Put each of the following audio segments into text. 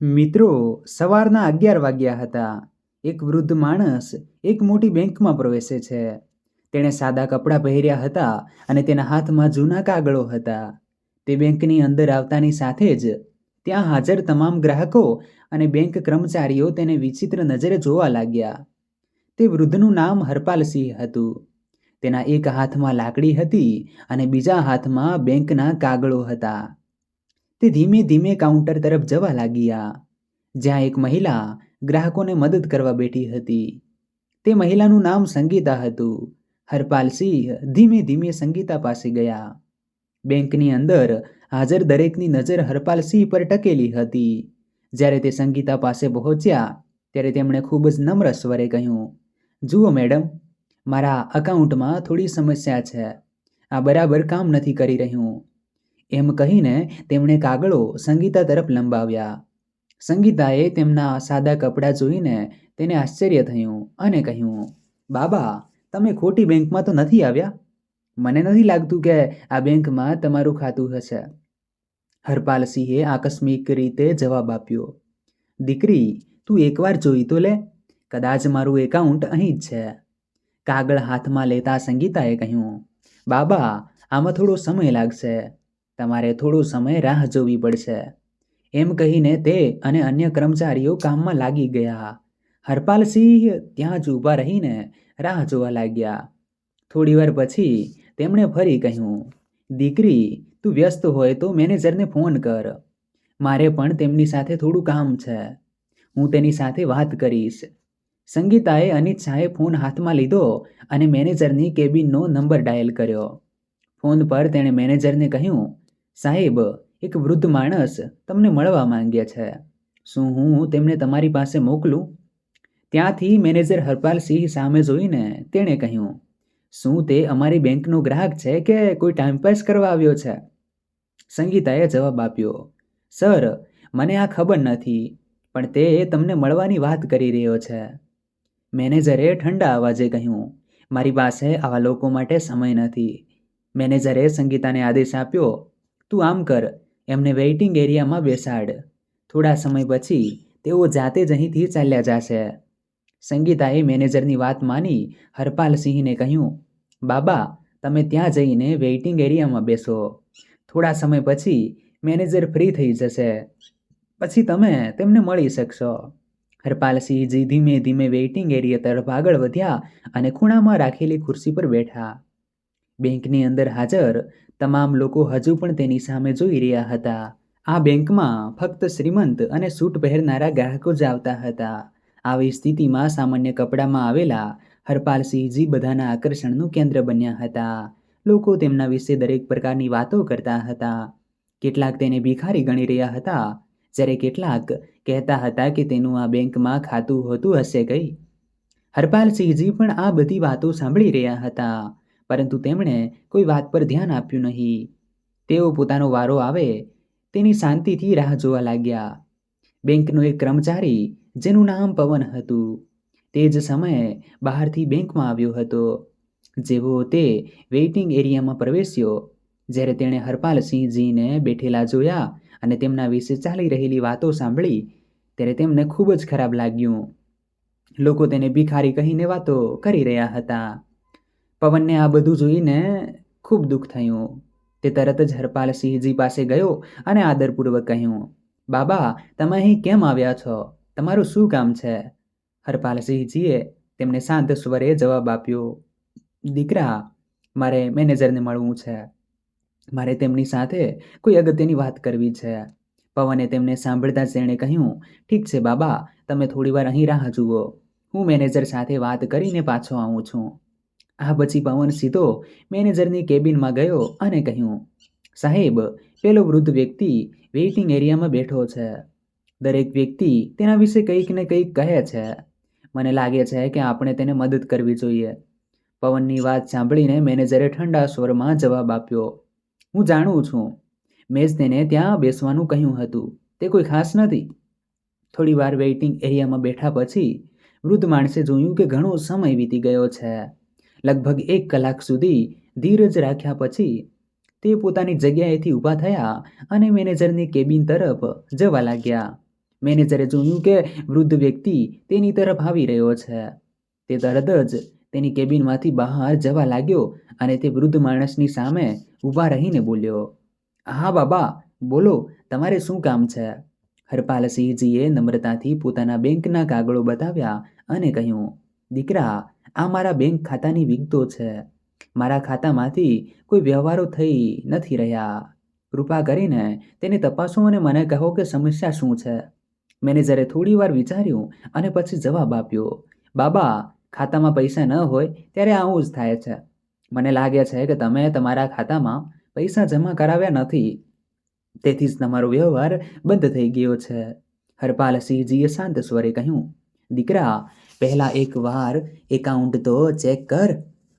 મિત્રો, સવારના અગિયાર વાગ્યા હતા. એક વૃદ્ધ માણસ એક મોટી બેંકમાં પ્રવેશે છે. તેણે સાદા કપડાં પહેર્યા હતા અને તેના હાથમાં જૂના કાગળો હતા. તે બેંકની અંદર આવતાની સાથે જ ત્યાં હાજર તમામ ગ્રાહકો અને બેંક કર્મચારીઓ તેને વિચિત્ર નજરે જોવા લાગ્યા. તે વૃદ્ધનું નામ હરપાલસિંહ હતું. તેના એક હાથમાં લાકડી હતી અને બીજા હાથમાં બેંકના કાગળો હતા. તે ધીમે ધીમે કાઉન્ટર તરફ જવા લાગ્યા. જ્યાં એક મહિલા ગ્રાહકોને મદદ કરવા બેઠી હતી. તે મહિલાનું નામ સંગીતા હતું. હરપાલસિંહ ધીમે ધીમે સંગીતા પાસે ગયા. બેંકની અંદર હાજર દરેકની નજર હરપાલસિંહ પર ટકેલી હતી. જ્યારે તે સંગીતા પાસે પહોંચ્યા, ત્યારે તેમણે ખૂબ જ નમ્ર સ્વરે કહ્યું, જુઓ મેડમ, મારા અકાઉન્ટમાં થોડી સમસ્યા છે. આ બરાબર કામ નથી કરી રહ્યું. એમ કહીને તેમણે કાગળો સંગીતા તરફ લંબાવ્યા. સંગીતાએ તેમના સાદા કપડાં જોઈને તેને આશ્ચર્ય થયું અને કહ્યું, બાબા, તમે ખોટી બેંકમાં તો નથી આવ્યા? મને નથી લાગતું કે આ બેંકમાં તમારું ખાતું હશે. હરપાલસિંહે આકસ્મિક રીતે જવાબ આપ્યો, દીકરી, તું એકવાર જોઈ તો લે. કદાચ મારું એકાઉન્ટ અહીં જ છે. કાગળ હાથમાં લેતા સંગીતાએ કહ્યું, બાબા, આમાં થોડો સમય લાગશે. તમારે થોડો સમય રાહ જોવી પડશે. એમ કહીને તે અને અન્ય કર્મચારીઓ કામમાં લાગી ગયા. હરપાલસિંહ ત્યાં જ ઊભા રહીને રાહ જોવા લાગ્યા. થોડીવાર પછી તેમણે ફરી કહ્યું, દીકરી, તું વ્યસ્ત હોય તો મેનેજરને ફોન કર. મારે પણ તેમની સાથે થોડું કામ છે. હું તેની સાથે વાત કરીશ. સંગીતાએ અનિચ્છાએ ફોન હાથમાં લીધો અને મેનેજરની કેબિનનો નંબર ડાયલ કર્યો. ફોન પર તેણે મેનેજરને કહ્યું સાહેબ, એક વૃદ્ધ માણસ તમને મળવા માંગે છે. શું હું તેમને તમારી પાસે મોકલું? ત્યાંથી મેનેજર હરપાલસિંહ સામે જોઈને તેણે કહ્યું, શું તે અમારી બેંકનો ગ્રાહક છે કે કોઈ ટાઈમપાસ કરવા આવ્યો છે? સંગીતાએ જવાબ આપ્યો, સર, મને આ ખબર નથી, પણ તે તમને મળવાની વાત કરી રહ્યો છે. મેનેજરે ઠંડા અવાજે કહ્યું, મારી પાસે આવા લોકો માટે સમય નથી. મેનેજરે સંગીતાને આદેશ આપ્યો તું આમ કર, એમને વેઇટિંગ એરિયામાં બેસાડ. થોડા સમય પછી તેઓ જાતે જ અહીંથી ચાલ્યા જશે. સંગીતાએ મેનેજરની વાત માની હરપાલસિંહને કહ્યું, બાબા, તમે ત્યાં જઈને વેઇટિંગ એરિયામાં બેસો. થોડા સમય પછી મેનેજર ફ્રી થઈ જશે. પછી તમે તેમને મળી શકશો. હરપાલસિંહજી ધીમે ધીમે વેઇટિંગ એરિયા તરફ આગળ વધ્યા અને ખૂણામાં રાખેલી ખુરશી પર બેઠા. બેંકની અંદર હાજર તમામ લોકો હજુ પણ તેની સામે જોઈ રહ્યા હતા. આ બેંકમાં ફક્ત શ્રીમંત અને સૂટ પહેરનારા ગ્રાહકો જ આવતા હતા. આવી સ્થિતિમાં સામાન્ય કપડામાં આવેલા હરપાલસિંહજી બધાના આકર્ષણનું કેન્દ્ર બન્યા હતા. લોકો તેમના વિશે દરેક પ્રકારની વાતો કરતા હતા. કેટલાક તેને ભિખારી ગણી રહ્યા હતા. જ્યારે કેટલાક કહેતા હતા કે તેનું આ બેંકમાં ખાતું હોતું હશે કઈ. હરપાલસિંહજી પણ આ બધી વાતો સાંભળી રહ્યા હતા. પરંતુ તેમણે કોઈ વાત પર ધ્યાન આપ્યું નહીં. તેઓ પોતાનો વારો આવે, તેની શાંતિથી રાહ જોવા લાગ્યા. બેંકનો એક કર્મચારી, જેનું નામ પવન હતું, તે જ સમયે બહારથી બેંકમાં આવ્યો હતો. જેવો તે વેઇટિંગ એરિયામાં પ્રવેશ્યો, જ્યારે તેણે હરપાલસિંહજીને બેઠેલા જોયા અને તેમના વિશે ચાલી રહેલી વાતો સાંભળી, ત્યારે તેમને ખૂબ જ ખરાબ લાગ્યું. લોકો તેને ભિખારી કહીને વાતો કરી રહ્યા હતા. પવનને આ બધું જોઈને ખૂબ દુઃખ થયું. તે તરત જ હરપાલસિંહજી પાસે ગયો અને આદરપૂર્વક કહ્યું, બાબા, તમે અહીં કેમ આવ્યા છો? તમારું શું કામ છે? હરપાલસિંહજીએ તેમને શાંત સ્વરે જવાબ આપ્યો, દીકરા, મારે મેનેજરને મળવું છે. મારે તેમની સાથે કોઈ અગત્યની વાત કરવી છે. પવને તેમને સાંભળતા જ તેણે કહ્યું, ઠીક છે બાબા, તમે થોડીવાર અહીં રાહ જુઓ. હું મેનેજર સાથે વાત કરીને પાછો આવું છું. આ પછી પવન સીધો મેનેજરની કેબિનમાં ગયો અને કહ્યું, સાહેબ, પેલો વૃદ્ધ વ્યક્તિ વેઇટિંગ એરિયામાં બેઠો છે. દરેક વ્યક્તિ તેના વિશે કંઈક ને કંઈક કહે છે. મને લાગે છે કે આપણે તેને મદદ કરવી જોઈએ. પવનની વાત સાંભળીને મેનેજરે ઠંડા સ્વરમાં જવાબ આપ્યો, હું જાણું છું. મેં તેને ત્યાં બેસવાનું કહ્યું હતું. તે કોઈ ખાસ નથી. થોડી વાર વેઇટિંગ એરિયામાં બેઠા પછી વૃદ્ધ માણસે જોયું કે ઘણો સમય વીતી ગયો છે. લગભગ એક કલાક સુધી ધીરજ રાખ્યા પછી તે પોતાની જગ્યાએથી ઊભા થયા અને મેનેજરની કેબિન તરફ જવા લાગ્યા. મેનેજરે જોયું કે વૃદ્ધ વ્યક્તિ તેની તરફ આવી રહ્યો છે. તે તરત જ તેની કેબિનમાંથી બહાર જવા લાગ્યો અને તે વૃદ્ધ માણસની સામે ઊભા રહીને બોલ્યો, હા બાબા, બોલો, તમારે શું કામ છે? હરપાલસિંહજીએ નમ્રતાથી પોતાના બેંકના કાગળો બતાવ્યા અને કહ્યું, દીકરા આ મારા બેંક ખાતાની વિગતો છે. મારા ખાતામાંથી કોઈ વ્યવહારો થઈ નથી રહ્યા. કૃપા કરીને તેને તપાસો અને મને કહો કે સમસ્યા શું છે. મેનેજરે થોડી વાર વિચાર્યું અને પછી જવાબ આપ્યો, બાબા, ખાતામાં પૈસા ન હોય ત્યારે આવું જ થાય છે. મને લાગે છે કે તમે તમારા ખાતામાં પૈસા જમા કરાવ્યા નથી. તેથી જ તમારો વ્યવહાર બંધ થઈ ગયો છે. હરપાલસિંહજીએ શાંત સ્વરે કહ્યું, દીકરા પહેલાં એકવાર એકાઉન્ટ તો ચેક કર.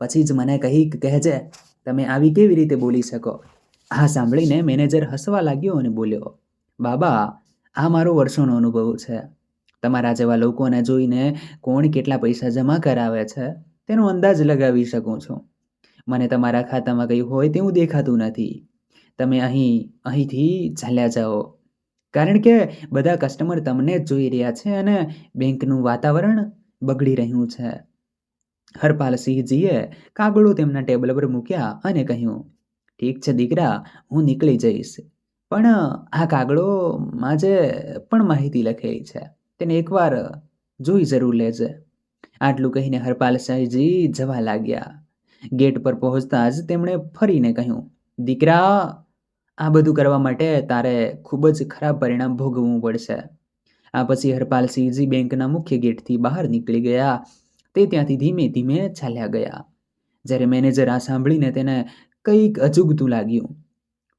પછી જ મને કહી કહેજે, તમે આવી કેવી રીતે બોલી શકો? આ સાંભળીને મેનેજર હસવા લાગ્યો અને બોલ્યો, બાબા, આ મારો વર્ષોનો અનુભવ છે. તમારા જેવા લોકોને જોઈને કોણ કેટલા પૈસા જમા કરાવે છે, તેનો અંદાજ લગાવી શકું છું. મને તમારા ખાતામાં કંઈ હોય તેવું દેખાતું નથી. તમે અહીં, અહીંથી ચાલ્યા જાઓ. કારણ કે બધા કસ્ટમર તમને જ જોઈ રહ્યા છે અને બેંકનું વાતાવરણ બગડી રહ્યું છે. હરપાલસિંહજીએ કાગળો તેમના ટેબલ પર મૂક્યા અને કહ્યું, ઠીક છે દીકરા, હું નીકળી જઈશ. પણ આ કાગળોમાં જે પણ માહિતી લખેલી છે. તેને એકવાર જોઈ જરૂર લેજે. આટલું કહીને હરપાલસિંહજી જવા લાગ્યા. ગેટ પર પહોંચતા જ તેમણે ફરીને કહ્યું, દીકરા, આ બધું કરવા માટે તારે ખૂબ જ ખરાબ પરિણામ ભોગવવું પડશે. આ પછી હરપાલસિંહજી બેંકના મુખ્ય ગેટથી બહાર નીકળી ગયા. તે ત્યાંથી ધીમે ધીમે ચાલ્યા ગયા. જ્યારે મેનેજર આ સાંભળીને તેને કંઈક અજુગતું લાગ્યું.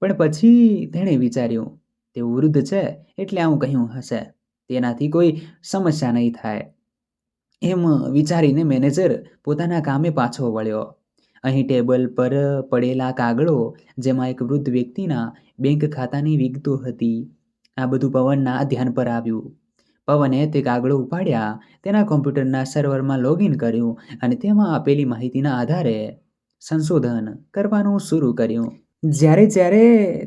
પણ પછી તેણે વિચાર્યું તે વૃદ્ધ છે, એટલે આવું કહ્યું હશે. તેનાથી કોઈ સમસ્યા નહીં થાય. એમ વિચારીને મેનેજર પોતાના કામે પાછો વળ્યો. અહીં ટેબલ પર પડેલા કાગળો, જેમાં એક વૃદ્ધ વ્યક્તિના બેંક ખાતાની વિગતો હતી. આ બધું પવનના ધ્યાન પર આવ્યું. પવને તે કાગળો ઉપાડ્યા, તેના કોમ્પ્યુટરના સર્વરમાં લોગિન કર્યું અને તેમાં આપેલી માહિતીના આધારે સંશોધન કરવાનું શરૂ કર્યું. જ્યારે જ્યારે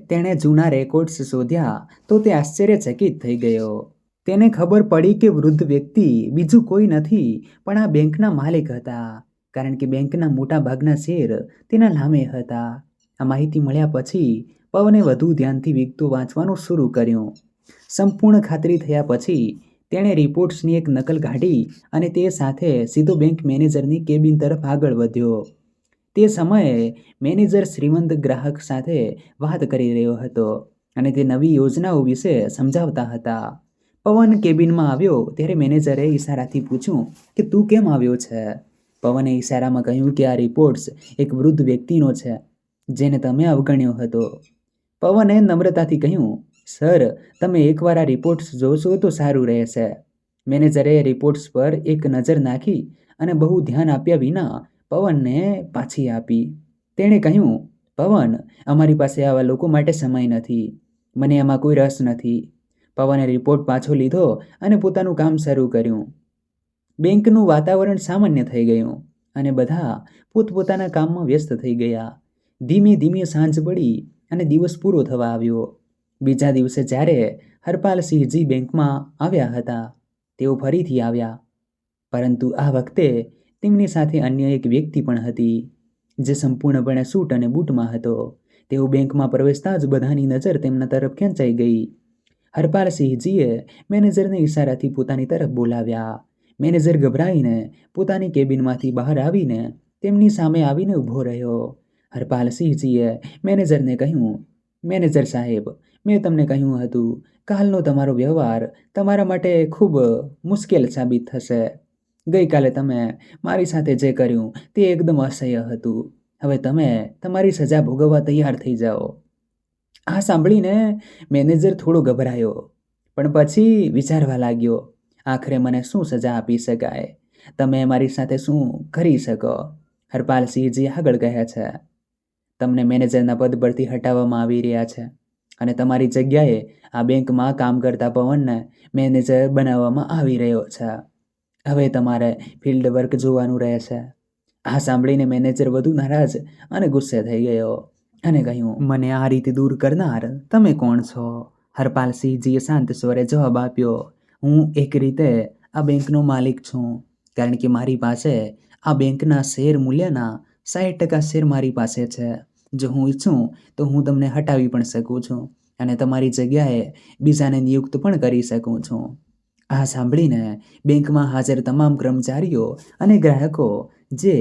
તેણે જૂના રેકોર્ડ્સ શોધ્યા, તો તે આશ્ચર્યચકિત થઈ ગયો. તેને ખબર પડી કે વૃદ્ધ વ્યક્તિ બીજું કોઈ નથી, પણ આ બેંકના માલિક હતા, કારણ કે બેંકના મોટા ભાગના શેર તેના નામે હતા. આ માહિતી મળ્યા પછી પવને વધુ ધ્યાનથી વિગતો વાંચવાનું શરૂ કર્યું. સંપૂર્ણ ખાતરી થયા પછી તેણે રિપોર્ટ્સની એક નકલ કાઢી અને તે સાથે સીધો બેંક મેનેજરની કેબિન તરફ આગળ વધ્યો. તે સમયે મેનેજર શ્રીમંત ગ્રાહક સાથે વાત કરી રહ્યો હતો અને તે નવી યોજનાઓ વિશે સમજાવતા હતા. પવન કેબિનમાં આવ્યો ત્યારે મેનેજરે ઈશારાથી પૂછ્યું કે, તું કેમ આવ્યો છે? પવને ઈશારામાં કહ્યું કે, આ રિપોર્ટ્સ એક વૃદ્ધ વ્યક્તિનો છે, જેને તમે અવગણ્યો હતો. પવને નમ્રતાથી કહ્યું, સર, તમે એકવાર આ રિપોર્ટ્સ જોશો તો સારું રહેશે. મેનેજરે રિપોર્ટ્સ પર એક નજર નાખી અને બહુ ધ્યાન આપ્યા વિના પવનને પાછી આપી. તેણે કહ્યું, પવન, અમારી પાસે આવા લોકો માટે સમય નથી. મને એમાં કોઈ રસ નથી. પવને રિપોર્ટ પાછો લીધો અને પોતાનું કામ શરૂ કર્યું. બેંકનું વાતાવરણ સામાન્ય થઈ ગયું અને બધા પોતપોતાના કામમાં વ્યસ્ત થઈ ગયા. ધીમે ધીમે સાંજ પડી અને દિવસ પૂરો થવા આવ્યો. બીજા દિવસે જ્યારે હરપાલસિંહજી બેંકમાં આવ્યા હતા, તેઓ ફરીથી આવ્યા. પરંતુ આ વખતે તેમની સાથે અન્ય એક વ્યક્તિ પણ હતી, જે સંપૂર્ણપણે સૂટ અને બૂટમાં હતો. તેઓ બેંકમાં પ્રવેશતા જ બધાની નજર તેમના તરફ ખેંચાઈ ગઈ. હરપાલસિંહજીએ મેનેજરને ઈશારાથી પોતાની તરફ બોલાવ્યા. મેનેજર ગભરાઈને પોતાની કેબિનમાંથી બહાર આવીને તેમની સામે આવીને ઊભો રહ્યો. હરપાલસિંહજીએ મેનેજરને કહ્યું, મેનેજર સાહેબ, મેં તમને કહ્યું હતું, કાલનો તમારો વ્યવહાર તમારા માટે ખૂબ મુશ્કેલ સાબિત થશે. ગઈકાલે તમે મારી સાથે જે કર્યું તે એકદમ અસહ્ય હતું. હવે તમે તમારી સજા ભોગવવા તૈયાર થઈ જાઓ. આ સાંભળીને મેનેજર થોડો ગભરાયો, પણ પછી વિચારવા લાગ્યો, આખરે મને શું સજા આપી શકાય? તમે મારી સાથે શું કરી શકો? હરપાલસિંહજી આગળ કહે છે. તમને મેનેજરના પદ પરથી હટાવવામાં આવી રહ્યા છે. અને તમારી જગ્યાએ આ બેંકમાં કામ કરતા પવનને મેનેજર બનાવવામાં આવી રહ્યો છે. હવે તમારે ફિલ્ડ વર્ક જોવાનું રહેશે. આ સાંભળીને મેનેજર વધુ નારાજ અને ગુસ્સે થઈ ગયો અને કહ્યું, મને આ રીતે દૂર કરનાર તમે કોણ છો? હરપાલસિંહજીએ શાંત સ્વરે જવાબ આપ્યો, હું એક રીતે આ બેંકનો માલિક છું, કારણ કે મારી પાસે આ બેંકના શેર મૂલ્યના સાઠ ટકા શેર મારી પાસે છે. જો હું ઈચ્છું, તો હું તમને હટાવી પણ શકું છું અને તમારી જગ્યાએ બીજાને નિયુક્ત પણ કરી શકું છું. આ સાંભળીને બેંકમાં હાજર તમામ કર્મચારીઓ અને ગ્રાહકો, જે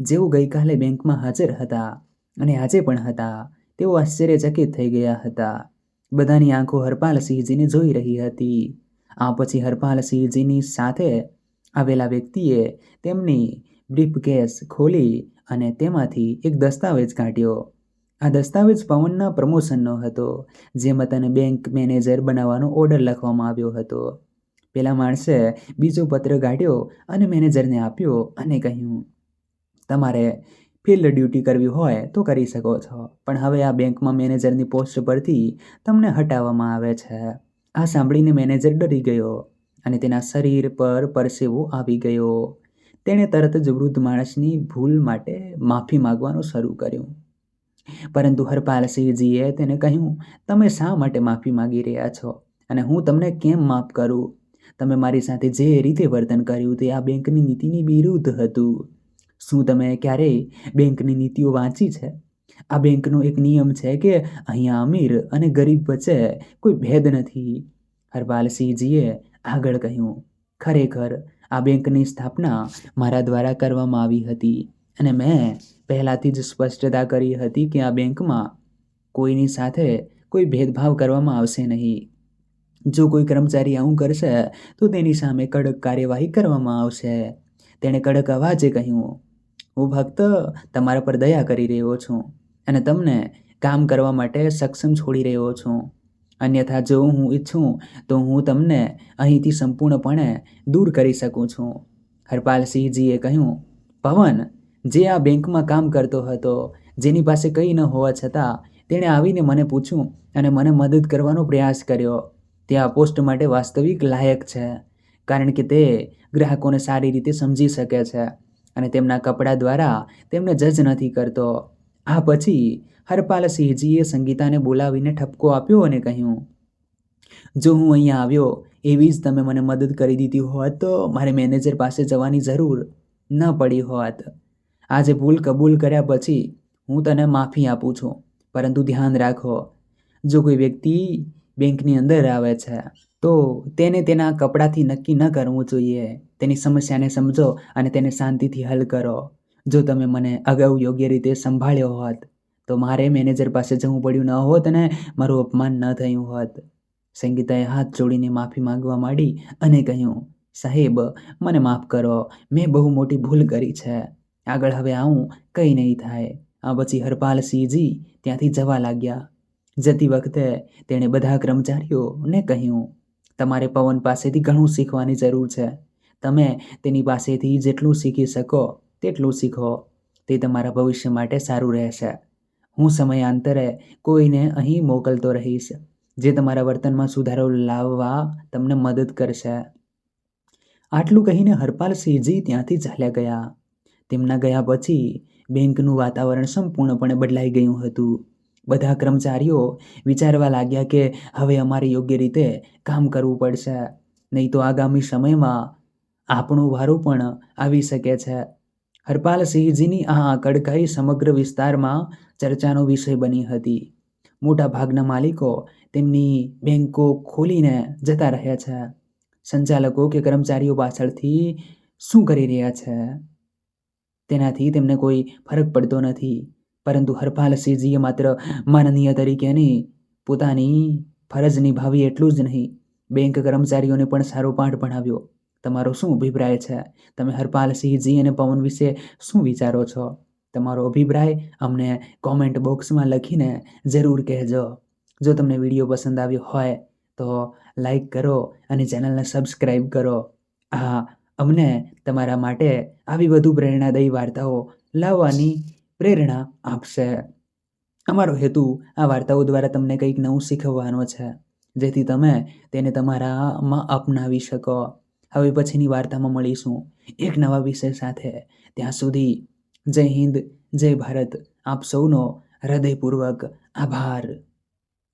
જેઓ ગઈકાલે બેંકમાં હાજર હતા અને આજે પણ હતા, તેઓ આશ્ચર્યચકિત થઈ ગયા હતા. બધાની આંખો હરપાલસિંહજીને જોઈ રહી હતી. આ પછી હરપાલસિંહજીની સાથે આવેલા વ્યક્તિએ તેમની બ્રીફકેસ ખોલી અને તેમાંથી એક દસ્તાવેજ કાઢ્યો. આ દસ્તાવેજ પવનના પ્રમોશનનો હતો, જેમાં તને બેંક મેનેજર બનાવવાનો ઓર્ડર લખવામાં આવ્યો હતો. પેલા માણસે બીજો પત્ર કાઢ્યો અને મેનેજરને આપ્યો અને કહ્યું, તમારે ફિલ્ડ ડ્યુટી કરવી હોય તો કરી શકો છો, પણ હવે આ બેંકમાં મેનેજરની પોસ્ટ પરથી તમને હટાવવામાં આવે છે. આ સાંભળીને મેનેજર ડરી ગયો અને તેના શરીર પર પરસેવો આવી ગયો. તેણે તરત જ વૃદ્ધ માણસની ભૂલ માટે માફી માગવાનું શરૂ કર્યું. પરંતુ હરપાલસિંહજીએ તેને કહ્યું, તમે શા માટે માફી માગી રહ્યા છો? અને હું તમને કેમ માફ કરું? તમે મારી સાથે જે રીતે વર્તન કર્યું તે આ બેંકની નીતિની વિરુદ્ધ હતું. શું તમે ક્યારેય બેંકની નીતિઓ વાંચી છે? આ બેંકનો એક નિયમ છે કે અહીંયા અમીર અને ગરીબ વચ્ચે કોઈ ભેદ નથી. હરપાલસિંહજીએ આગળ કહ્યું, ખરેખર આ બેંકની સ્થાપના મારા દ્વારા કરવામાં આવી હતી. અને મેં પહેલાંથી જ સ્પષ્ટતા કરી હતી કે આ બેંકમાં કોઈની સાથે કોઈ ભેદભાવ કરવામાં આવશે નહીં. જો કોઈ કર્મચારી આવું કરશે, તો તેની સામે કડક કાર્યવાહી કરવામાં આવશે. તેણે કડક અવાજે કહ્યું, હું ભક્ત તમારા પર દયા કરી રહ્યો છું અને તમને કામ કરવા માટે સક્ષમ છોડી રહ્યો છું. અન્યથા જો હું ઈચ્છું, તો હું તમને અહીંથી સંપૂર્ણપણે દૂર કરી શકું છું. હરપાલસિંહજીએ કહ્યું, પવન, જે આ બેંકમાં કામ કરતો હતો, જેની પાસે કંઈ ન હોવા છતાં, તેણે આવીને મને પૂછ્યું અને મને મદદ કરવાનો પ્રયાસ કર્યો. તે આ પોસ્ટ માટે વાસ્તવિક લાયક છે, કારણ કે તે ગ્રાહકોને સારી રીતે સમજી શકે છે અને તેમના કપડાં દ્વારા તેમને જજ નથી કરતો. આ પછી હરપાલસિંહજીએ સંગીતાને બોલાવીને ઠપકો આપ્યો અને કહ્યું, જો હું અહીંયા આવ્યો, એવી જ તમે મને મદદ કરી દીધી હોત તો મારે મેનેજર પાસે જવાની જરૂર ન પડી હોત. આજે ભૂલ કબૂલ કર્યા પછી હું તને માફી આપું છું, પરંતુ ધ્યાન રાખો, જો કોઈ વ્યક્તિ બેંકની અંદર આવે છે, તો તેને તેના કપડાથી નક્કી ન કરવું જોઈએ. તેની સમસ્યાને સમજો અને તેને શાંતિથી હલ કરો. જો તમે મને અગાઉ યોગ્ય રીતે સંભાળ્યો હોત તો મારે મેનેજર પાસે જવું પડ્યું ન હોત અને મારું અપમાન ન થયું હોત. સંગીતાએ હાથ જોડીને માફી માંગવા માંડી અને કહ્યું, સાહેબ, મને માફ કરો. મેં બહુ મોટી ભૂલ કરી છે. આગળ હવે આવું કંઈ નહીં થાય. આ પછી હરપાલસિંહજી ત્યાંથી જવા લાગ્યા. જતી વખતે તેણે બધા કર્મચારીઓને કહ્યું, તમારે પવન પાસેથી ઘણું શીખવાની જરૂર છે. તમે તેની પાસેથી જેટલું શીખી શકો, તેટલું શીખો. તે તમારા ભવિષ્ય માટે સારું રહેશે. હું સમયાંતરે કોઈને અહીં મોકલતો રહીશ, જે તમારા વર્તનમાં સુધારો લાવવા તમને મદદ કરશે. આટલું કહીને હરપાલસિંહજી ત્યાંથી ચાલ્યા ગયા. તેમના ગયા પછી બેંકનું વાતાવરણ સંપૂર્ણપણે બદલાઈ ગયું હતું. બધા કર્મચારીઓ વિચારવા લાગ્યા કે હવે અમારે યોગ્ય રીતે કામ કરવું પડશે, નહીં તો આગામી સમયમાં આપણો વારો પણ આવી શકે છે. હરપાલસિંહજીની આ કડકાઈ સમગ્ર વિસ્તારમાં ચર્ચાનો વિષય બની હતી. મોટા ભાગના માલિકો તેમની બેંકો ખોલીને જતા રહ્યા છે. સંચાલકો કે કર્મચારીઓ પાછળથી શું કરી રહ્યા છે? તેનાથી તેમને કોઈ ફરક પડતો નથી. પરંતુ હરપાલસિંહજીએ માત્ર માનનીય તરીકેની પોતાની ફરજ નિભાવી એટલું જ નહીં, બેંક કર્મચારીઓને પણ સારો પાઠ ભણાવ્યો. તમારો શું અભિપ્રાય છે? તમે હરપાલસિંહજી અને પવન વિશે શું વિચારો છો? તમારો અભિપ્રાય અમને કોમેન્ટ બોક્સમાં લખીને જરૂર કહેજો. જો તમને વીડિયો પસંદ આવ્યો હોય તો લાઈક કરો અને ચેનલને સબસ્ક્રાઈબ કરો. હા અમને તમારા માટે આવી વધુ પ્રેરણાદાયી વાર્તાઓ લાવવાની પ્રેરણા આપશે. અમારો હેતુ આ વાર્તાઓ દ્વારા તમને કંઈક નવું શીખવવાનો છે. જેથી તમે તેને તમારામાં અપનાવી શકો. હવે પછીની વાર્તામાં મળીશું. એક નવા વિષય સાથે. ત્યાં સુધી જય હિન્દ જય ભારત. આપ સૌનો હૃદયપૂર્વક આભાર.